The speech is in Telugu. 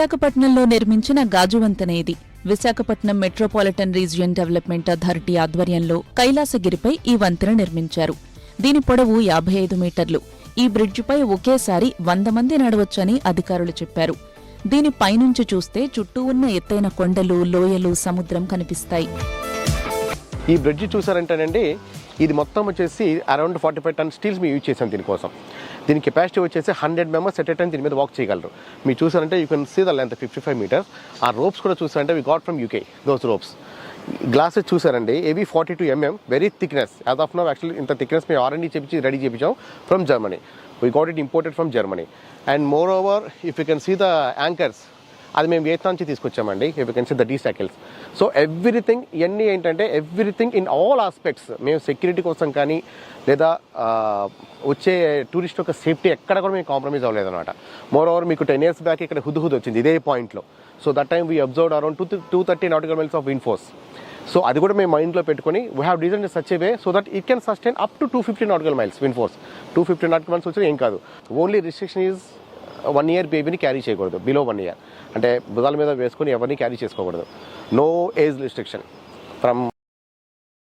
విశాఖపట్నంలో నిర్మించిన గాజువంతెన ఇది. Visakhapatnam metropolitan region development authority ఆధ్వర్యంలో కైలాసగిరిపై ఈ వంతెన నిర్మించారు. దీని పొడవు యాభై ఐదు మీటర్లు. ఈ బ్రిడ్జిపై ఒకేసారి వంద మంది నడవచ్చని అధికారులు చెప్పారు. దీని పైనుంచి చూస్తే చుట్టూ ఉన్న ఎత్తైన కొండలు లోయలు సముద్రం కనిపిస్తాయి. ఈ బ్రిడ్జి చూసారంటేనండి ఇది మొత్తం వచ్చేసి around forty five ton steels మేము యూజ్ చేసాం దీనికోసం. దీని కెపాసిటీ వచ్చేసి హండ్రెడ్ మెంబర్స్ ఎట్ టైం దీని మీద వాక్ చేయగలరు. మీరు చూసారంటే you can see the length fifty five metres ఆ రోప్స్ కూడా చూసారంటే we got from UK those ropes glasses చూసారండి ఏవి forty two mm very thickness as of no actually ఇంత థిక్నెస్ మేము ఆర్ఎండి చేపించి ready చేపించాం from Germany we got it imported from Germany and moreover if you can see the anchors అది మేము వియత్నాం నుంచి తీసుకొచ్చామండి. You can see the D cycles so everything ఇవన్నీ ఏంటంటే ఎవ్రీథింగ్ ఇన్ ఆల్ ఆస్పెక్ట్స్ మేము సెక్యూరిటీ కోసం కానీ లేదా వచ్చే టూరిస్ట్ యొక్క సేఫ్టీ ఎక్కడ కూడా మేము కాంప్రమైజ్ అవ్వలేదు అనమాట మోర్ ఓవర్ మీకు టెన్ ఇయర్స్ బ్యాక్ ఇక్కడ హుద్ హుద్ వచ్చింది ఇదే పాయింట్లో so that time we observe around two two thirty nautical miles of in force so అది కూడా మేము మైండ్లో పెట్టుకొని we have design such way so that it can sustain up to two fifty nautical miles wind force two fifty nautical miles వచ్చినా ఏం కాదు. Only restriction is one year బేబీని క్యారీ చేయకూడదు. బిలో వన్ ఇయర్ అంటే భుజాల మీద వేసుకొని ఎవరిని క్యారీ చేసుకోకూడదు. No age restriction from